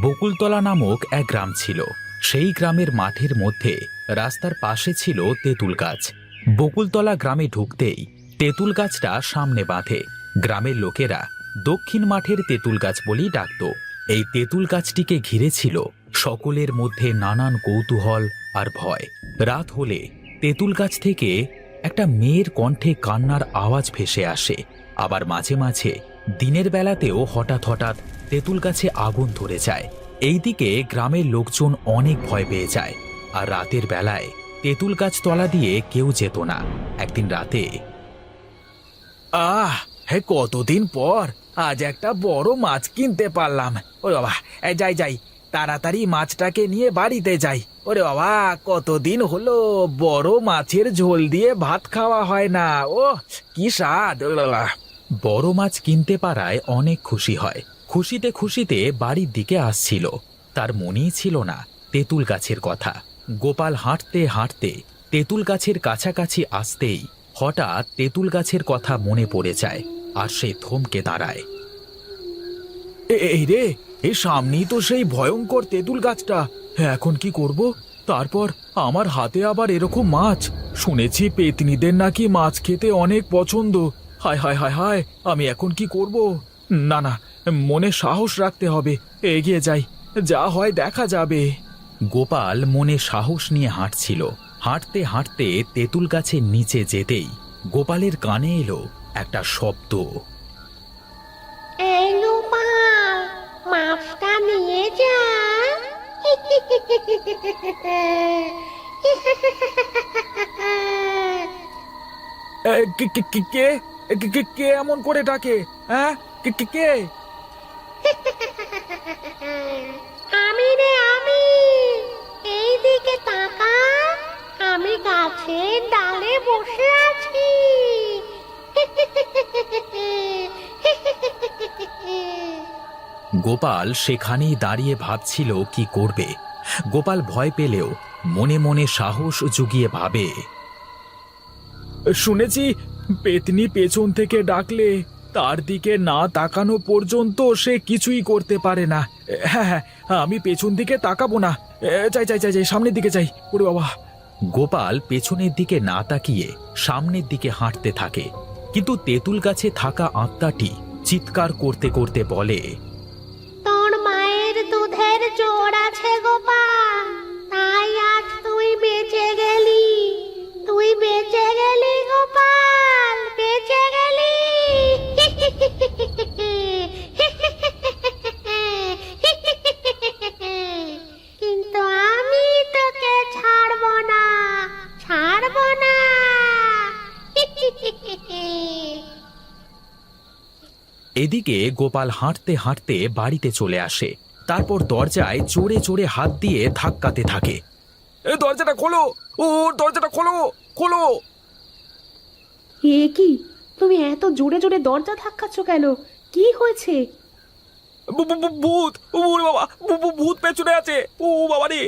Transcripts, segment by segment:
বকুলতলা নামক এক গ্রাম ছিল। সেই গ্রামের মাঠের মধ্যে রাস্তার পাশে ছিল তেঁতুল গাছ। বকুলতলা গ্রামে ঢুকতেই তেঁতুল গাছটা সামনে বাঁধে। গ্রামের লোকেরা দক্ষিণ মাঠের তেঁতুল গাছ বলেই ডাকত। এই তেঁতুল গাছটিকে ঘিরে ছিল সকলের মধ্যে নানান কৌতূহল আর ভয়। রাত হলে তেঁতুল গাছ থেকে একটা মেয়ের কণ্ঠে কান্নার আওয়াজ ভেসে আসে। আবার মাঝে মাঝে দিনের বেলাতেও হঠাৎ হঠাৎ তেঁতুল গাছে আগুন ধরে যায়। এইদিকে গ্রামের লোকজন অনেক ভয় পেয়ে যায়। আর রাতের বেলায় তেঁতুল গাছ তলা দিয়ে কেউ যেত না। একদিন রাতে আহ, হে কতদিন পর আজ একটা বড় মাছ কিনতে পারলাম। ওরে বাবা যাই যাই, তাড়াতাড়ি মাছটাকে নিয়ে বাড়িতে যাই। ওরে বাবা, কতদিন হলো বড় মাছের ঝোল দিয়ে ভাত খাওয়া হয় না। ও কি স্বাদ। বড় মাছ কিনতে পারায় অনেক খুশি হয়। খুশিতে খুশিতে বাড়ির দিকে আসছিল। তার মনেই ছিল না তেঁতুল গাছের কথা। গোপাল হাঁটতে হাঁটতে তেঁতুল গাছের কাছাকাছি আসতেই হঠাৎ তেঁতুল গাছের কথা মনে পড়ে যায় আর সে থমকে দাঁড়ায়। এই রে, এ সামনেই তো সেই ভয়ঙ্কর তেঁতুল গাছটা। এখন কি করব? তারপর আমার হাতে আবার এরকম মাছ। শুনেছি পেতনিদের নাকি মাছ খেতে অনেক পছন্দ। হায় হায় হায় হায়, আমি এখন কি করব? না না মনে সাহস রাখতে হবে এগিয়ে যাই যা হয় দেখা যাবে গোপাল মনে সাহস নিয়ে হাঁটছিল হাঁটতে হাঁটতে তেঁতুল গাছের নিচে যেতেই গোপালের কানে এলো একটা শব্দ কে- কে এমন করে ডাকে হ্যাঁ কে গোপাল সেখানেই দাঁড়িয়ে ভাবছিল কি করবে। গোপাল ভয় পেলেও মনে মনে সাহস জুগিয়ে ভাবে। শুনেছি, পেতনি পেছন থেকে ডাকলে তার দিকে না তাকানো পর্যন্ত সে কিছুই করতে পারে না। হ্যাঁ হ্যাঁ আমি পেছন দিকে তাকাবো না। চাই চাই চাই যাই, সামনের দিকে চাই ওরে বাবা! গোপাল পেছনের দিকে না তাকিয়ে সামনের দিকে হাঁটতে থাকে। কিন্তু তেঁতুল গাছে থাকা আত্মাটি চিৎকার করতে করতে বলে এদিকে গোপাল হাঁটতে হাঁটতে বাড়িতে চলে আসে। তারপর দরজায় জোরে জোরে হাত দিয়ে ধাক্কাতে থাকে। এ দরজাটা খোলো! ও দরজাটা খোলো! খোলো! এ কি? তুমি এত জোরে জোরে দরজা ধাক্কাচ্ছ কেন? কি হয়েছে? ভূত! ওরে বাবা! ভূত পেছনে আছে! ও বাবা রে!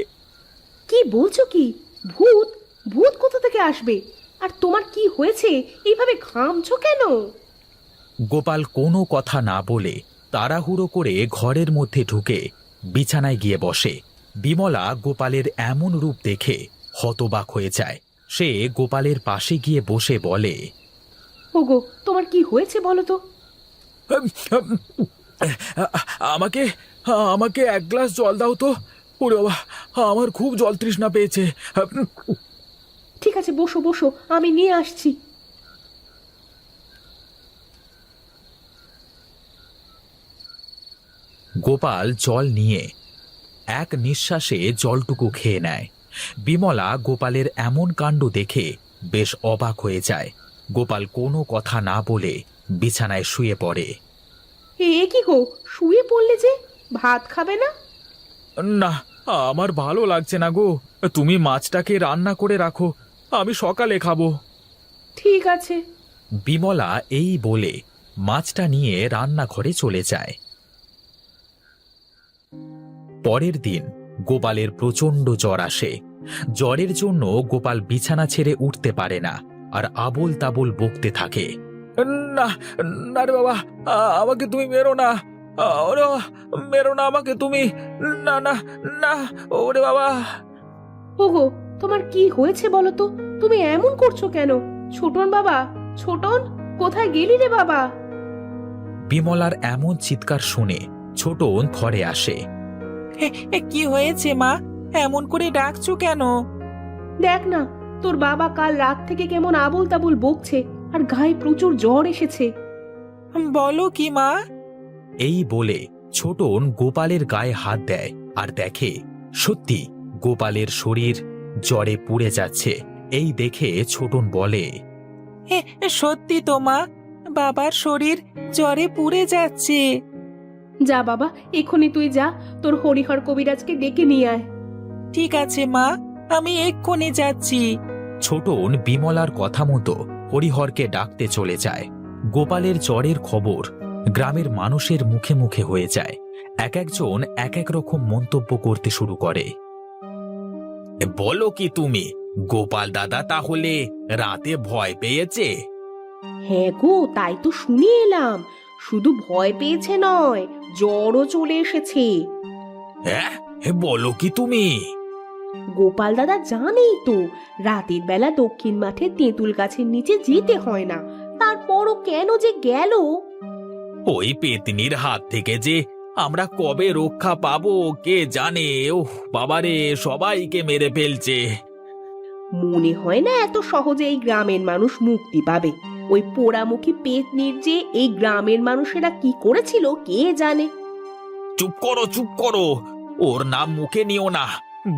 কি বলছো কি? ভূত? ভূত কোথা থেকে আসবে? আর তোমার কি হয়েছে? এইভাবে ঘামছো কেন? গোপাল কোনো কথা না বলে তাড়াহুড়ো করে ঘরের মধ্যে ঢুকে বিছানায় গিয়ে বসে। বিমলা গোপালের এমন রূপ দেখে হতবাক হয়ে যায়। সে গোপালের পাশে গিয়ে বসে বলে ওগো তোমার কি হয়েছে বলো তো? আমাকে আমাকে এক গ্লাস জল দাও তো। ওরে বাবা আমার খুব জল তৃষ্ণা পেয়েছে। ঠিক আছে বসো বসো আমি নিয়ে আসছি। গোপাল জল নিয়ে এক নিঃশ্বাসে জলটুকু খেয়ে নেয়। বিমলা গোপালের এমন কাণ্ড দেখে বেশ অবাক হয়ে যায়। গোপাল কোনো কথা না বলে বিছানায় শুয়ে পড়ে। এ কি গো শুয়ে পড়লে যে? ভাত খাবে না? না আমার ভালো লাগছে না গো। তুমি মাছটাকে রান্না করে রাখো আমি সকালে খাব। ঠিক আছে। বিমলা এই বলে মাছটা নিয়ে রান্নাঘরে চলে যায়। পরের দিন গোপালের প্রচণ্ড জ্বর আসে। জ্বরের জন্য গোপাল বিছানা ছেড়ে উঠতে পারে না আর আবোল তাবোল বকতে থাকে। না না রে বাবা আমাকে তুমি মেরো না। ওরে মেরো না আমাকে তুমি। না না না ওরে বাবা। ওগো তোমার কি হয়েছে বলো তো? তুমি এমন করছ কেন? ছোটন বাবা ছোটন কোথায় গেলি রে বাবা? বিমলার এমন চিৎকার শুনে ছোটন ঘরে আসে। কি হয়েছে মা? এমন করে ডাকছো কেন? দেখ না তোর বাবা কাল রাত থেকে কেমন আবল তাবল বকছে আর গায়ে প্রচুর জ্বর এসেছে। বলো কি মা? এই বলে ছোটন গোপালের গায়ে হাত দেয় আর দেখে সত্যি গোপালের শরীর জ্বরে পুড়ে যাচ্ছে। এই দেখে ছোটন বলে এ, সত্যি তো মা। বাবার শরীর জ্বরে পুড়ে যাচ্ছে। যা বাবা এক্ষুনি তুই যা তোর হরিহর কবিরাজকে ডেকে নিয়ে আয়। ঠিক আছে মা আমি এক্ষুনি যাচ্ছি। ছোটন বিমলার কথা মতো হরিহরকে ডাকতে চলে যায়। গোপালের জ্বরের খবর গ্রামের মানুষের মুখে মুখে হয়ে যায়। এক একজন এক এক রকম মন্তব্য করতে শুরু করে। বলো কি তুমি গোপাল দাদা তাহলে রাতে ভয় পেয়েছে? হ্যাঁ গো তাই তো শুনে এলাম। শুধু ভয় পেয়েছে নয় জ্বরও চলে এসেছে। হ্যাঁ? বলো কি তুমি? গোপাল দাদা জানেই তো রাতের বেলা দক্ষিণ মাঠে তেঁতুল গাছের নিচে যেতে হয় না। তারপরও কেন যে গেল? ওই পেতনির হাত থেকে যে আমরা কবে রক্ষা পাবো কে জানে? ওহ বাবারে সবাইকে মেরে ফেলছে। মনে হয় না এত সহজে এই গ্রামের মানুষ মুক্তি পাবে। ওই পোড়ামুখী পেতনির যে এই গ্রামের মানুষেরা কি করেছিল কে জানে? চুপ করো চুপ করো। ওর নাম মুখে নিও না।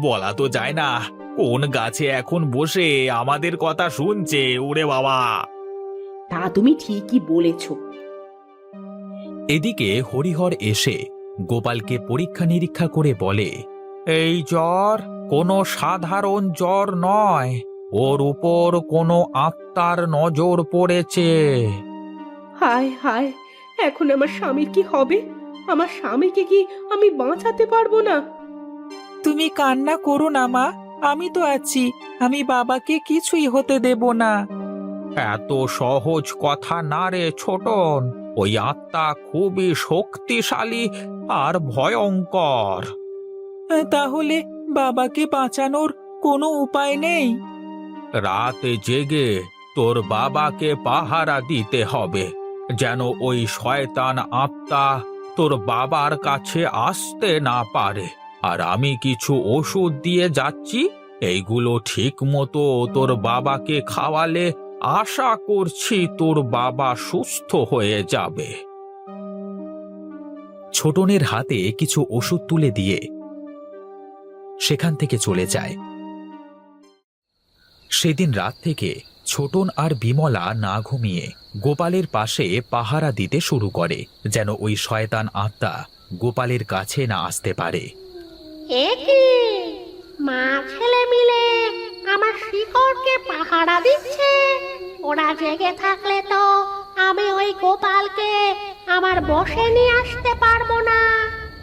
বলা তো যায় না কোন গাছে এখন বসে আমাদের কথা শুনছে ওরে বাবা। তা তুমি ঠিকই বলেছ। এদিকে হরিহর এসে গোপালকে পরীক্ষা নিরীক্ষা করে বলে এই জ্বর কোনো সাধারণ জ্বর নয়। ওর উপর কোনো আত্মার নজর পড়েছে। হায় হায় এখন আমার স্বামীর কি হবে? আমার স্বামীকে কি আমি বাঁচাতে পারব না? তুমি কান্না করো না মা। আমি তো আছি। আমি বাবাকে কিছুই হতে দেব না। এত সহজ কথা না রে ছোটন। ওই আত্মা খুবই শক্তিশালী আর ভয়ঙ্কর। তাহলে বাবাকে বাঁচানোর কোনো উপায় নেই? রাতে জেগে তোর বাবাকে পাহারা দিতে হবে। যেন ওই শয়তান আত্মা তোর বাবার কাছে আসতে না পারে। আর আমি কিছু ওষুধ দিয়ে যাচ্ছি, এইগুলো ঠিক মতো তোর বাবাকে খাওয়ালে আশা করছি তোর বাবা সুস্থ হয়ে যাবে। ছোটনের হাতে কিছু ওষুধ তুলে দিয়ে সেখান থেকে চলে যায়। সেদিন রাত থেকে ছোটন আর বিমলা না ঘুমিয়ে গোপালের পাশে পাহারা দিতে শুরু করে, যেন ওই শয়তান আত্মা গোপালের কাছে না আসতে পারে। মা ছেলে মিলে আমার শিকড়কে পাহারা দিচ্ছে? ওরা জেগে থাকলে তো আমি ওই গোপালকে আমার বসে নিয়ে আসতে পারব না।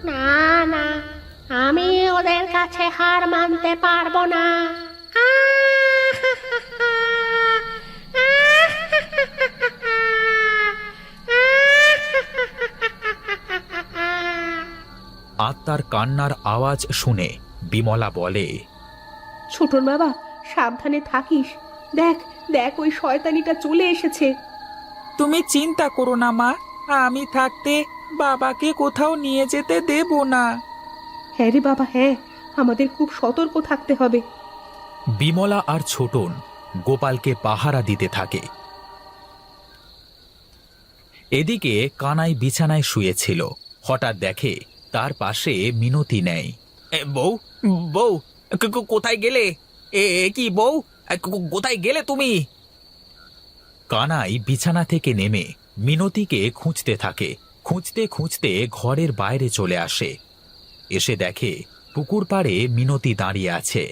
না না, আমি ওদের কাছে হার মানতে পারব না। আত্মার কান্নার আওয়াজ শুনে বিমলা বলে ছোটন বাবা সাবধানে থাকিস। দেখ দেখ ওই শয়তানিটা চলে এসেছে। তুমি চিন্তা করো না মা। আমি থাকতে বাবাকে কোথাও নিয়ে যেতে দেব না। হ্যাঁ রে বাবা হ্যাঁ আমাদের খুব সতর্ক থাকতে হবে। বিমলা আর ছোটন গোপালকে পাহারা দিতে থাকে। এদিকে কানাই বিছানায় শুয়েছিল। হঠাৎ দেখে তার পাশে মিনতি নেই বউ বউ কোথায় গেলে? এ কি বউ? কোথায় গেলে তুমি? কানাই বিছানা থেকে নেমে মিনতিকে খুঁজতে থাকে। খুঁজতে খুঁজতে ঘরের বাইরে চলে আসে। এসে দেখে পুকুর পাড়ে মিনতি দাঁড়িয়ে আছে।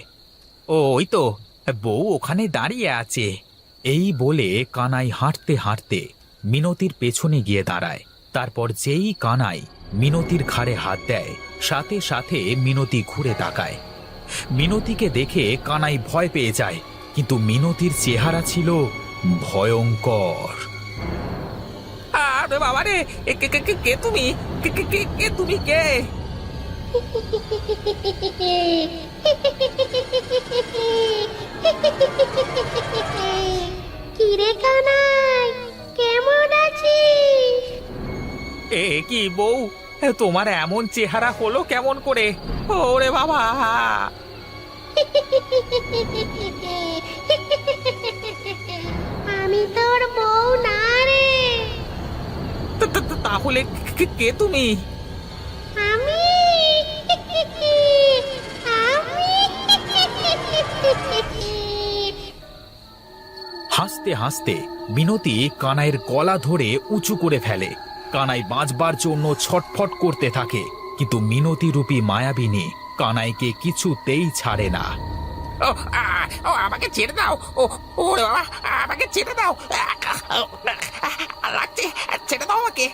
ও, ওই তো, বউ ওখানে দাঁড়িয়ে আছে। এই বলে কানাই হাঁটতে হাঁটতে মিনতির পেছনে গিয়ে দাঁড়ায়। তারপর যেই কানাই মিনতির ঘাড়ে হাত দেয় সাথে সাথে মিনতি ঘুরে তাকায়। মিনতিকে দেখে কানাই ভয় পেয়ে যায় কিন্তু মিনতির চেহারা ছিল ভয়ঙ্কর। আরে বাবা রে এ কে কে- কে কে তুমি? কে কে কে কে তুমি কে? কিরে কানাই কেমন আছিস? এ কি বউ? তোমার এমন চেহারা হলো কেমন করে? ওরে বাবা! আমি তোর বউ না রে। তা- তা- তা- তাহলে কে- কে তুমি? আমি? আমি? হাসতে হাসতে মিনতি কানাইয়ের গলা ধরে উঁচু করে ফেলে। কানাই বাঁচবার জন্য ছটফট করতে থাকে। কিন্তু মিনতি রূপী মায়াবিনী কানাইকে কিছুতেই ছাড়ে না। ও আ, ও আমাকে ছেড়ে দাও। ও ওরে বাবা আমাকে ছেড়ে দাও। লাগছে ছেড়ে দাও আমাকে।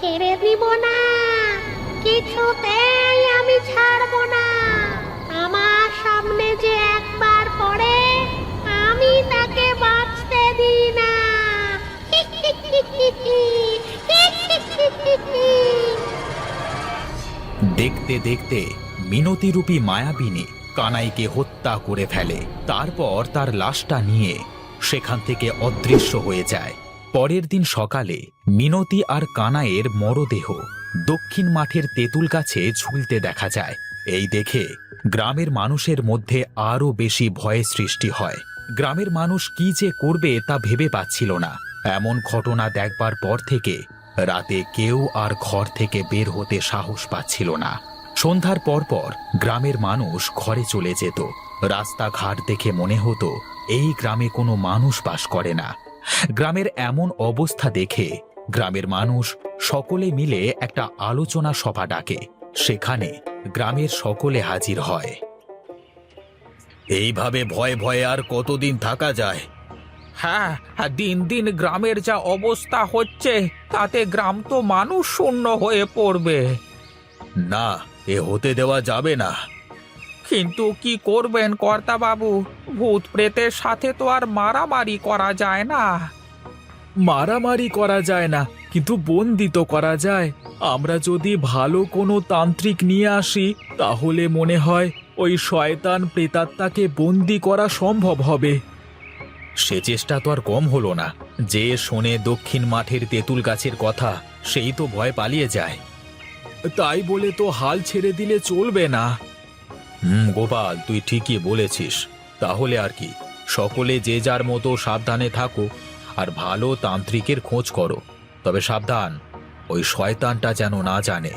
ছেড়ে দিব না কিছুতেই আমি ছাড়বো না। আমার সামনে যে একবার পড়ে আমি তাকে বাঁচতে দিই না। দেখতে দেখতে মিনতি রূপী মায়াবিনী কানাইকে হত্যা করে ফেলে, তারপর তার লাশটা নিয়ে সেখান থেকে অদৃশ্য হয়ে যায়। পরের দিন সকালে মিনতি আর কানাইয়ের মরদেহ দক্ষিণ মাঠের তেঁতুল গাছে ঝুলতে দেখা যায়। এই দেখে গ্রামের মানুষের মধ্যে আরও বেশি ভয়ের সৃষ্টি হয়। গ্রামের মানুষ কি যে করবে তা ভেবে পাচ্ছিল না। এমন ঘটনা দেখবার পর থেকে রাতে কেউ আর ঘর থেকে বের হতে সাহস পাচ্ছিল না। সন্ধ্যার পর পর গ্রামের মানুষ ঘরে চলে যেত। রাস্তাঘাট দেখে মনে হতো, এই গ্রামে কোনো মানুষ বাস করে না। গ্রামের এমন অবস্থা দেখে গ্রামের মানুষ সকলে মিলে একটা আলোচনা সভা ডাকে। সেখানে গ্রামের সকলে হাজির হয়। এইভাবে ভয়ে ভয়ে আর কতদিন থাকা যায়? হ্যাঁ হ্যাঁ, দিন দিন গ্রামের যা অবস্থা হচ্ছে তাতে গ্রাম তো মানুষ শূন্য হয়ে পড়বে। না এ হতে দেওয়া যাবে না। কিন্তু কি করবেন কর্তা বাবু ভূত প্রেতের সাথে তো আর মারামারি করা যায় না। মারামারি করা যায় না কিন্তু বন্দি তো করা যায়। আমরা যদি ভালো কোনো তান্ত্রিক নিয়ে আসি, তাহলে মনে হয় ওই শয়তান প্রেতাত্মাকে বন্দি করা সম্ভব হবে। সে চেষ্টা তো আর কম হলো না। যে শোনে দক্ষিণ মাঠের তেঁতুল গাছের কথা, সেই তো ভয় পালিয়ে যায়। তাই বলে তো হাল ছেড়ে দিলে চলবে না। হুম, গোপাল, তুই ঠিকই বলেছিস। তাহলে আর কি? সকলে যে যার মতো সাবধানে থাকো, আর ভালো তান্ত্রিকের খোঁজ করো। তবে সাবধান ওই শয়তানটা যেন না জানে।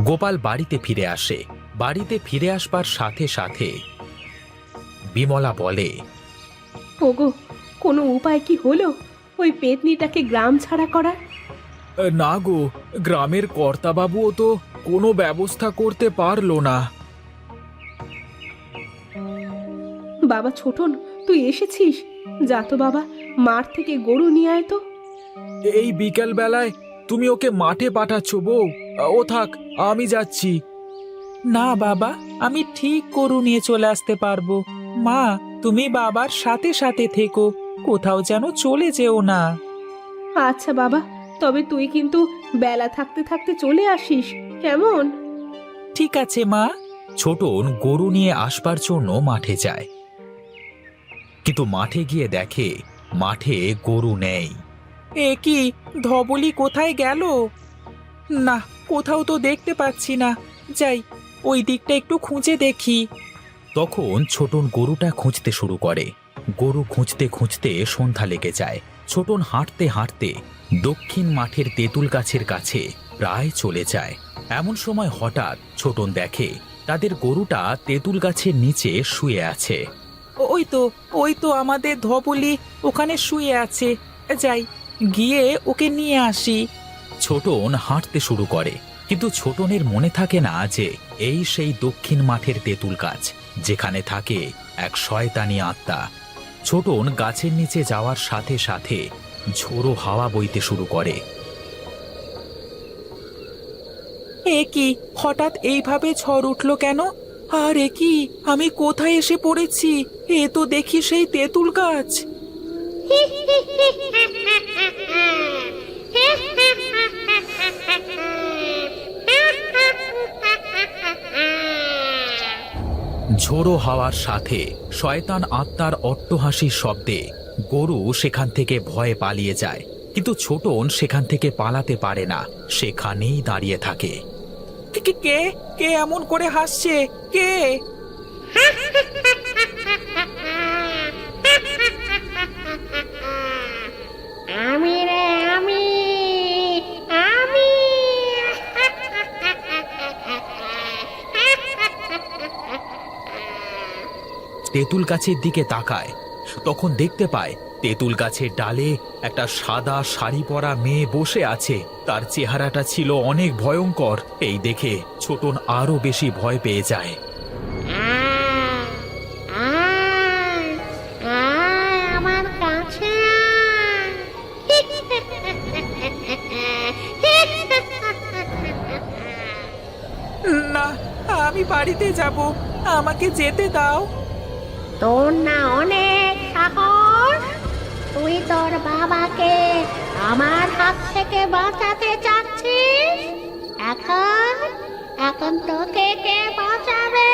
গোপাল বাড়িতে ফিরে আসে। বাড়িতে ফিরে আসবার সাথে সাথে বিমলা বলে ওগো কোনো উপায় কি হলো? ওই পেতনিটাকে গ্রাম ছাড়া করার? না গো গ্রামের কর্তাবাবুও তো কোনো ব্যবস্থা করতে পারল না। বাবা ছোটন তুই এসেছিস? যা তো বাবা মাঠ থেকে গরু নিয়ে আয় তো। এই বিকেল বেলায় তুমি ওকে মাঠে পাঠাচ্ছ বউ। ও থাক আমি যাচ্ছি। না বাবা আমি ঠিক গরু নিয়ে চলে আসতে পারব। মা তুমি বাবার সাথে সাথে থেকো। কোথাও যেন চলে যেও না। আচ্ছা বাবা তবে তুই কিন্তু বেলা থাকতে থাকতে চলে আসিস। কেমন? ঠিক আছে মা। ছোটন গরু নিয়ে আসবার জন্য মাঠে যায়। কিন্তু মাঠে গিয়ে দেখে মাঠে গরু নেই। এ কি ধবলি কোথায় গেল? না কোথাও তো দেখতে পাচ্ছি না। যাই ওই দিকটা একটু খুঁজে দেখি। তখন ছোটন গরুটা খুঁজতে শুরু করে। গরু খুঁজতে খুঁজতে সন্ধ্যা লেগে যায়। ছোটন হাঁটতে হাঁটতে দক্ষিণ মাঠের তেঁতুল গাছের কাছে প্রায় চলে যায়। এমন সময় হঠাৎ ছোটন দেখে তাদের গরুটা তেঁতুল গাছের নিচে শুয়ে আছে। ওই তো ওই তো আমাদের ধবলি ওখানে শুয়ে আছে। যাই গিয়ে ওকে নিয়ে আসি। ছোটন হাঁটতে শুরু করে কিন্তু ছোটনের মনে থাকে না যে এই সেই দক্ষিণ মাঠের তেঁতুল গাছ যেখানে থাকে এক শয়তানি আত্মা। ছোটন গাছের নিচে যাওয়ার সাথে সাথে ঝোড়ো হাওয়া বইতে শুরু করে। এ কি হঠাৎ এইভাবে ঝড় উঠল কেন? আরে কি আমি কোথায় এসে পড়েছি? এ তো দেখি সেই তেঁতুল গাছ। ঝোড়ো হাওয়ার সাথে শয়তান আত্মার অট্টহাসির শব্দে গরু সেখান থেকে ভয়ে পালিয়ে যায় কিন্তু ছোটন সেখান থেকে পালাতে পারে না সেখানেই দাঁড়িয়ে থাকে। কে- কে কে কে এমন করে হাসছে? কে? তেঁতুল গাছের দিকে তাকায়। তখন দেখতে পায়, তেঁতুল গাছের ডালে একটা সাদা শাড়ি পরা মেয়ে বসে আছে। তার চেহারাটা ছিল অনেক ভয়ঙ্কর। এই দেখে ছোটন আরও বেশি ভয় পেয়ে যায়। না, আমি বাড়িতে যাব। আমাকে যেতে দাও। তোর না অনেক সাহস। তুই তোর বাবাকে আমার হাত থেকে বাঁচাতে চাচ্ছিস? এখন এখন তোকে কে বাঁচাবে?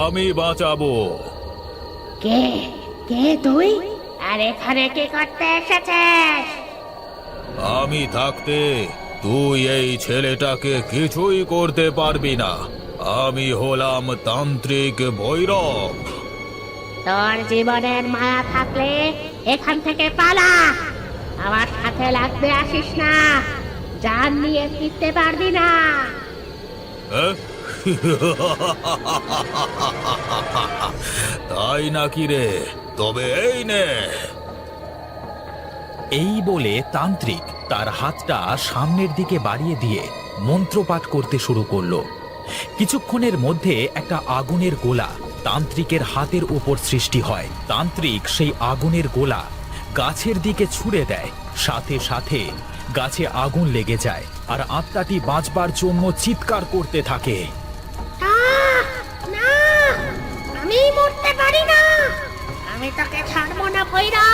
আমি বাঁচাবো। কে কে তুই? আর এখানে কি করতে এসেছিস? আমি থাকতে তুই এই ছেলেটাকে কিছুই করতে পারবি না। আমি হলাম তান্ত্রিক ভৈরব। তোর জীবনের মায়া থাকলে এখান থেকে পালা। আমার সাথে লাগতে আসিস না। জান নিয়ে ফিরতে পারবি না। হ্যাঁ? তাই নাকি রে? তবে এই নে। এই বলে তান্ত্রিক তার হাতটা সামনের দিকে বাড়িয়ে দিয়ে মন্ত্রপাঠ করতে শুরু করল। কিছুক্ষণের মধ্যে একটা আগুনের গোলা তান্ত্রিকের হাতের উপর সৃষ্টি হয়। তান্ত্রিক সেই আগুনের গোলা গাছের দিকে ছুঁড়ে দেয়। সাথে সাথে গাছে আগুন লেগে যায় আর আত্মাটি বাঁচবার জন্য চিৎকার করতে থাকে। আমি তোকে ছাড়বো না ভৈরা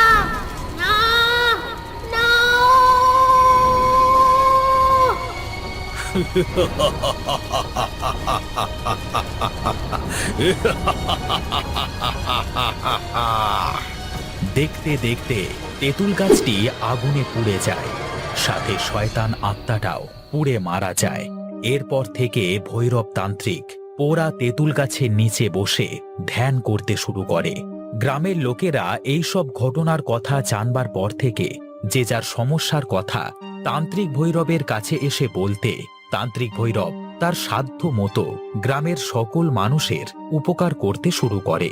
দেখতে দেখতে তেঁতুল গাছটি আগুনে পুড়ে যায়। সাথে শয়তান আত্মাটাও পুড়ে মারা যায়। এরপর থেকে ভৈরব তান্ত্রিক পোড়া তেঁতুল গাছের নিচে বসে ধ্যান করতে শুরু করে। গ্রামের লোকেরা এই সব ঘটনার কথা জানবার পর থেকে যে যার সমস্যার কথা তান্ত্রিক ভৈরবের কাছে এসে বলতে তান্ত্রিক ভৈরব তার সাধ্য মতো গ্রামের সকল মানুষের উপকার করতে শুরু করে।